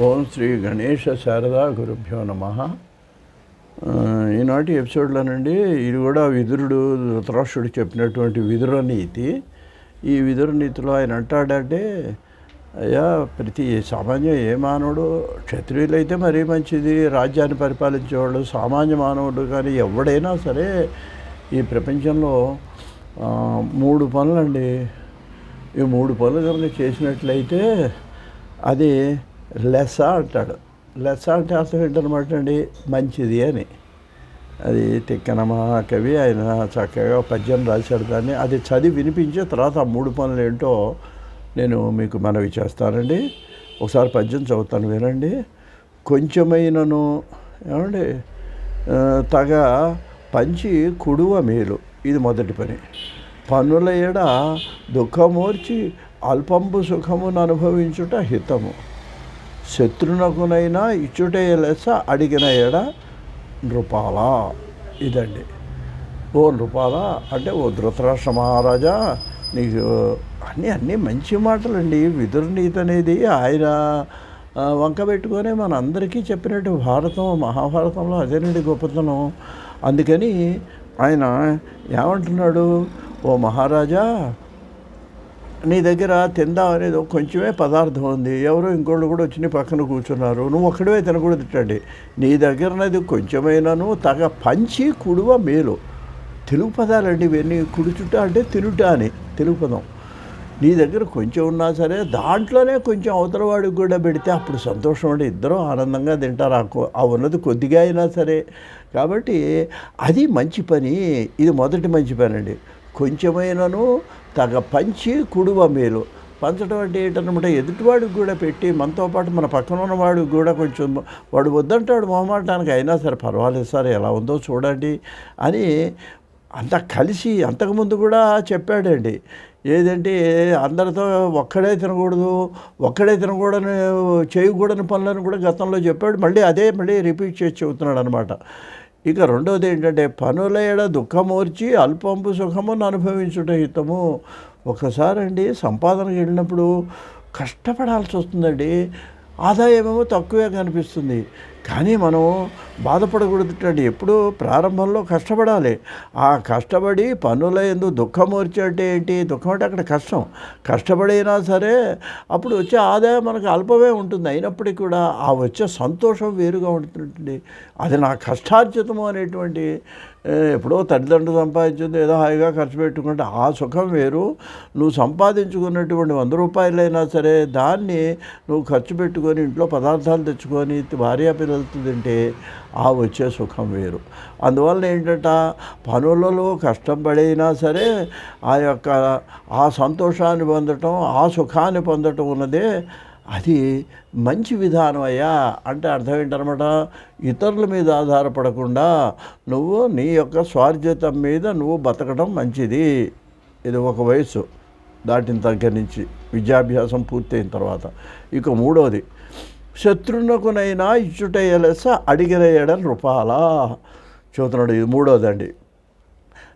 ఓం శ్రీ గణేష శారదా గురుభ్యో నమ. ఈనాటి ఎపిసోడ్లోనండి ఇది కూడా విదురుడు ధృతరాష్ట్రుడు చెప్పినటువంటి విదుర నీతి. ఈ విదుర నీతిలో ఆయన అంటాడంటే అయ్యా ప్రతి సామాన్య ఏ మానవుడు క్షత్రియులైతే మరీ మంచిది రాజ్యాన్ని పరిపాలించేవాడు సామాన్య మానవుడు కానీ ఎవడైనా సరే ఈ ప్రపంచంలో మూడు పనులండి. ఈ మూడు పనులు కనుక చేసినట్లయితే అది లెస్స అంటాడు లెస్స అంటే అర్థం ఏంటనమాట అండి మంచిది అని. అది తిక్కన కవి ఆయన చక్కగా పద్యం రాశాడు దాన్ని. అది చదివి వినిపించే తర్వాత ఆ మూడు పనులు ఏంటో నేను మీకు మనవి చేస్తానండి. ఒకసారి పద్యం చదువుతాను వినండి. కొంచెమైనను ఏమండి? తగ పంచి కుడువ మేలు. ఇది మొదటి పని. పనుల ఎడ దుఃఖమోర్చి అల్పంపు సుఖమును అనుభవించుట హితము. శత్రునకునైనా ఇచ్చుటే లెస్స అడిగిన ఎడ నృపాల. ఇదండి. ఓ నృపాల అంటే ఓ ధృతరాష్ట్ర మహారాజా నీకు అన్నీ అన్నీ మంచి మాటలండి. విదురునీతి అనేది ఆయన వంక పెట్టుకొని మన అందరికీ చెప్పినట్టు భారతం మహాభారతంలో అదేనండి గొప్పతనం. అందుకని ఆయన ఏమంటున్నాడు? ఓ మహారాజా నీ దగ్గర తిందాం అనేది కొంచెమే పదార్థం ఉంది. ఎవరో ఇంకోళ్ళు కూడా వచ్చి నీ పక్కన కూర్చున్నారు. నువ్వు ఒక్కడే తినకూడదు తిట్టండి. నీ దగ్గరనది కొంచెమైనాను తగ పంచి కుడువ మేలు. తెలుగు పదాలండి ఇవన్నీ. కుడుచుట అంటే తినుట అని తెలుగు పదం నీ దగ్గర కొంచెం ఉన్నా సరే దాంట్లోనే కొంచెం అవతల వాడికి కూడా పెడితే అప్పుడు సంతోషం అంటే ఇద్దరు ఆనందంగా తింటారు. ఆ ఆ ఉన్నది కొద్దిగా అయినా సరే. కాబట్టి అది మంచి పని. ఇది మొదటి మంచి పని అండి కొంచెమైనను తగ పంచి కుడువ మేలు. పంచడం అంటే ఏంటన్నమాట ఎదుటివాడికి కూడా పెట్టి మనతో పాటు మన పక్కన ఉన్నవాడికి కూడా కొంచెం వాడు వద్దంటాడు మొహమాటానికి అయినా సరే పర్వాలేదు సార్ ఎలా ఉందో చూడండి అని అంతా కలిసి అంతకుముందు కూడా చెప్పాడండి. ఏదంటే అందరితో ఒక్కడే తినకూడదు ఒక్కడే తినకూడని చేయకూడని పనులను కూడా గతంలో చెప్పాడు. మళ్ళీ అదే మళ్ళీ రిపీట్ చేసి చెబుతున్నాడు అనమాట ఇక రెండవది ఏంటంటే పనుల ఎడ దుఃఖమూర్చి అల్పంపు సుఖమును అనుభవించుట హితము. ఒకసారి అండి సంపాదనకి వెళ్ళినప్పుడు కష్టపడాల్సి వస్తుందండి. ఆదాయమేమో తక్కువే కనిపిస్తుంది. కానీ మనం బాధపడకూడదు ఎప్పుడూ ప్రారంభంలో కష్టపడాలి. ఆ కష్టపడి పనుల ఎందు దుఃఖం వచ్చేటే ఏంటి? దుఃఖం అంటే అక్కడ కష్టం. కష్టపడైనా సరే అప్పుడు వచ్చే ఆదాయం మనకు అల్పమే ఉంటుంది. అయినప్పటికీ కూడా ఆ వచ్చే సంతోషం వేరుగా ఉంటుంది అది నా కష్టార్జితము అనేటువంటి ఎప్పుడో తల్లిదండ్రులు సంపాదించింది ఏదో హాయిగా ఖర్చు పెట్టుకుంటే ఆ సుఖం వేరు. నువ్వు సంపాదించుకున్నటువంటి వంద రూపాయలైనా సరే దాన్ని నువ్వు ఖర్చు పెట్టుకొని ఇంట్లో పదార్థాలు తెచ్చుకొని భార్యా పిల్లలతో తింటే ఆ వచ్చే సుఖం వేరు. అందువల్ల ఏంటంట పనులలో కష్టం పడైనా సరే ఆ యొక్క ఆ సంతోషాన్ని పొందటం ఆ సుఖాన్ని పొందటం ఉన్నదే అది మంచి విధానం అయ్యా అంటే అర్థం ఏంటనమాట? ఇతరుల మీద ఆధారపడకుండా నువ్వు నీ యొక్క స్వార్జితం మీద నువ్వు బతకడం మంచిది. ఇది ఒక వయసు దాటిన దగ్గర నుంచి విద్యాభ్యాసం పూర్తయిన తర్వాత. ఇక మూడోది శత్రునకునైనా ఇచ్చుటయ్యలెస అడిగిన ఎడల రూపాలా? చూస్తున్నాడు ఇది మూడోదండి.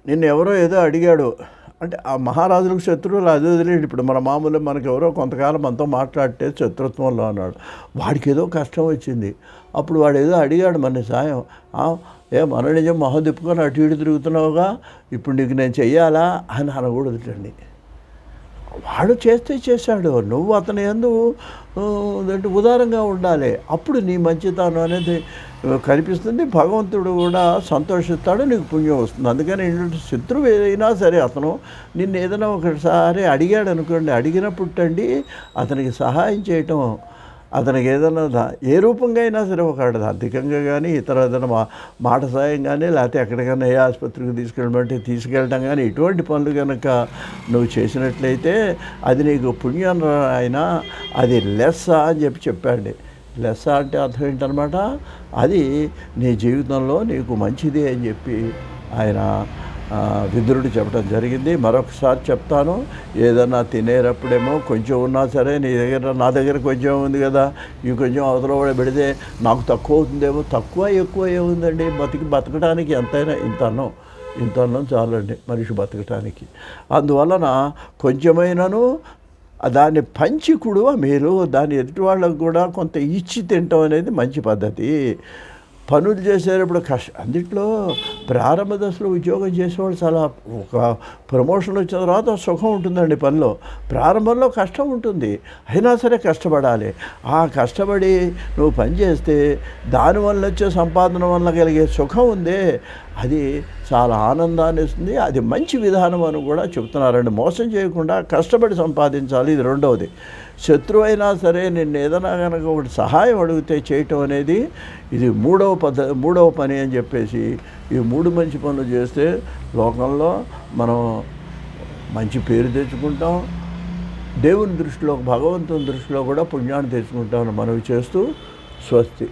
నిన్న ఎవరో ఏదో అడిగాడు అంటే ఆ మహారాజులకు శత్రువులు అది వదిలేడు ఇప్పుడు మన మామూలు మనకి ఎవరో కొంతకాలం మనతో మాట్లాడితే శత్రుత్వంలో అన్నాడు వాడికి ఏదో కష్టం వచ్చింది. అప్పుడు వాడు ఏదో అడిగాడు మన సాయం. "ఆ, ఏ మన నిజం మొహం తిప్పుకొని అటు ఇటు తిరుగుతున్నావుగా? ఇప్పుడు నీకు నేను చెయ్యాలా? అని అనకూడదుటండి వాడు చేస్తే చేశాడు. నువ్వు అతని ఎందు ఉదారంగా ఉండాలి. అప్పుడు నీ మంచితనం అనేది కనిపిస్తుంది. భగవంతుడు కూడా సంతోషిస్తాడు నీకు పుణ్యం వస్తుంది. అందుకని ఏంటంటే శత్రువు ఏదైనా సరే అతను నిన్ను ఏదైనా ఒకసారి అడిగాడు అనుకోండి అడిగినప్పుడండి అతనికి సహాయం చేయటం అతనికి ఏదైనా దా- ఏ రూపంగా అయినా సరే ఒక ఆర్థికంగా కానీ ఇతర ఏదైనా మా మాట సాయం కానీ లేకపోతే ఎక్కడికైనా ఏ ఆసుపత్రికి తీసుకెళ్ళమంటే తీసుకెళ్ళడం కానీ ఇటువంటి పనులు కనుక నువ్వు చేసినట్లయితే అది నీకు పుణ్యం అయినా అది లెస్ అని చెప్పి చెప్పండి. లెస్స అంటే అర్థం ఏంటనమాట? అది నీ జీవితంలో నీకు మంచిది అని చెప్పి ఆయన ఆ, విదురుడు చెప్పడం జరిగింది. మరొకసారి చెప్తాను ఏదన్నా తినేటప్పుడేమో కొంచెం ఉన్నా సరే నీ దగ్గర నా దగ్గర కొంచెం ఉంది కదా ఈ కొంచెం అవతల కూడా పెడితే నాకు తక్కువ అవుతుందేమో? తక్కువ ఎక్కువ ఏముందండి? బతికి బతకడానికి ఎంతైనా ఇంత అన్నం ఇంత అన్నం చాలండి మనిషి బతకటానికి. అందువలన కొంచెమైనను దాన్ని పంచి కుడువ మీరు దాని ఎదుటి వాళ్ళకు కూడా కొంత ఇచ్చి తినటం అనేది మంచి పద్ధతి. పనులు చేసేటప్పుడు కష్ట అందుట్లో ప్రారంభ దశలో ఉద్యోగం చేసేవాళ్ళు చాలా ఒక ప్రమోషన్ వచ్చిన తర్వాత సుఖం ఉంటుందండి పనిలో. ప్రారంభంలో కష్టం ఉంటుంది అయినా సరే కష్టపడాలి. ఆ కష్టపడి నువ్వు పని చేస్తే దానివల్ల వచ్చే సంపాదన వల్ల కలిగే సుఖం ఉందే అది చాలా ఆనందాన్ని ఇస్తుంది. అది మంచి విధానం అని కూడా చెప్తున్నారండి. మోసం చేయకుండా కష్టపడి సంపాదించాలి. ఇది రెండవది. శత్రువు అయినా సరే నిన్ను ఏదైనా కనుక ఒకటి సహాయం అడిగితే చేయటం అనేది ఇది మూడవ పద్ధ మూడవ పని అని చెప్పేసి ఈ మూడు మంచి పనులు చేస్తే లోకంలో మనం మంచి పేరు తెచ్చుకుంటాం. దేవుని దృష్టిలో భగవంతుని దృష్టిలో కూడా పుణ్యాన్ని తెచ్చుకుంటామని మనవి చేస్తూ స్వస్తి.